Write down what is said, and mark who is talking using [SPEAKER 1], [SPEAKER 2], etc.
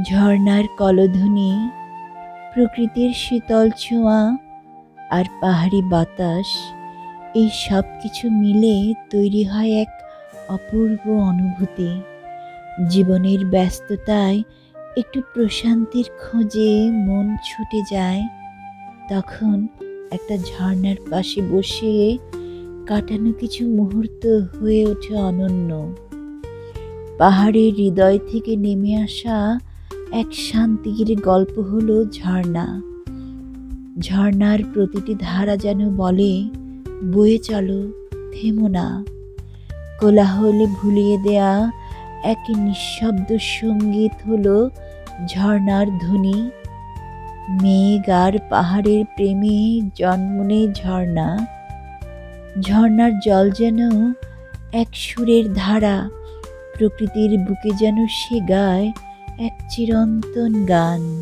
[SPEAKER 1] ঝর্ণার কলধ্বনি, প্রকৃতির শীতল ছোঁয়া আর পাহাড়ি বাতাস, এই সব কিছু মিলে তৈরি হয় এক অপূর্ব অনুভূতি। জীবনের ব্যস্ততায় একটু প্রশান্তির খোঁজে মন ছুটে যায়। তখন একটা ঝর্নার পাশে বসে কাটানো কিছু মুহূর্ত হয়ে ওঠে অনন্য। পাহাড়ের হৃদয় থেকে নেমে আসা এক শান্তির গল্প হলো ঝর্ণা। ঝর্ণার প্রতিটি ধারা যেন বলে, বয়ে চলো, থেমো না। কোলাহলে ভুলিয়ে দেয়া এক নিঃশব্দ সংগীত হলো ঝর্ণার ধ্বনি। মেঘ আর পাহাড়ের প্রেমে জন্ম নেয় ঝর্ণা। ঝর্ণার জল যেন এক সুরের ধারা, প্রকৃতির বুকে যেন সে গায়। at Chiron Tungan.